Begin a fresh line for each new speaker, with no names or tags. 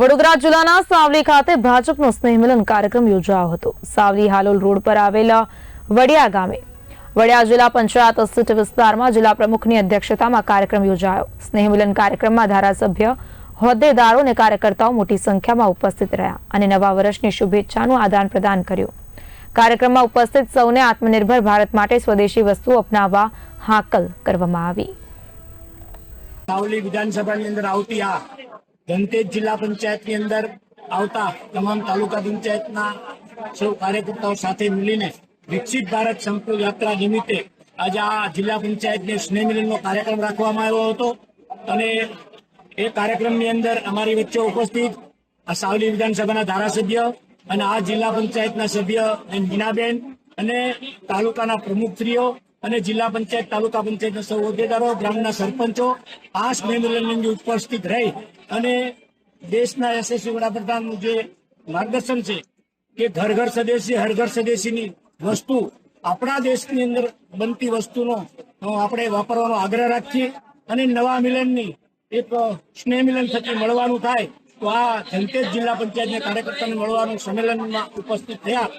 વડોદરા જિલ્લાના સાવલી ખાતે ભાજપનો સ્નેહ મિલન કાર્યક્રમ યોજાયો હતો. સાવલી હાલોલ રોડ પર આવેલા વડિયા ગામે વડિયા જિલ્લા પંચાયત સીટ વિસ્તારમાં જિલ્લા પ્રમુખની અધ્યક્ષતામાં કાર્યક્રમ યોજાયો. સ્નેહ મિલન કાર્યક્રમમાં ધારાસભ્ય હોદ્દેદારો અને કાર્યકર્તાઓ મોટી સંખ્યામાં ઉપસ્થિત રહ્યા અને નવા વર્ષની શુભેચ્છાનું આદાન પ્રદાન કર્યું. કાર્યક્રમમાં ઉપસ્થિત સૌને આત્મનિર્ભર ભારત માટે સ્વદેશી વસ્તુઓ અપનાવવા હાકલ કરવામાં આવી.
સાવલી વિધાનસભાની અંદર આવતી આ ધનતેજ જિલ્લા પંચાયતની અંદર આવતા તમામ તાલુકા પંચાયતના સૌ કાર્યકર્તાઓ સાથે મળીને વિકસિત ભારત સંકલ્પ યાત્રા નિમિત્તે આજે આ જિલ્લા પંચાયતને સ્નેહ મિલનનો કાર્યક્રમ રાખવામાં આવ્યો હતો. અને એ કાર્યક્રમની અંદર અમારી વચ્ચે ઉપસ્થિત આ સાવલી વિધાનસભાના ધારાસભ્ય અને આ જિલ્લા પંચાયતના સભ્ય મીનાબેન અને તાલુકાના પ્રમુખશ્રીઓ અને જિલ્લા પંચાયત, તાલુકા પંચાયતના સૌ હોદ્દેદારો ગ્રામના સરપંચો આ સ્નેહ મિલનની ઉપસ્થિત રહી અને દેશના યશસ્વી વડાપ્રધાનનું જે માર્ગદર્શન છે કે ઘર ઘર સ્વદેશી, હર ઘર સ્વદેશીની વસ્તુ, આપણા દેશની અંદર બનતી વસ્તુનો આપણે વાપરવાનો આગ્રહ રાખીએ અને નવા મિલનની એક સ્નેહ મિલન થકી મળવાનું થાય, તો આ ધનતેજ જિલ્લા પંચાયતના કાર્યકર્તાને મળવાનું સંમેલનમાં ઉપસ્થિત થયા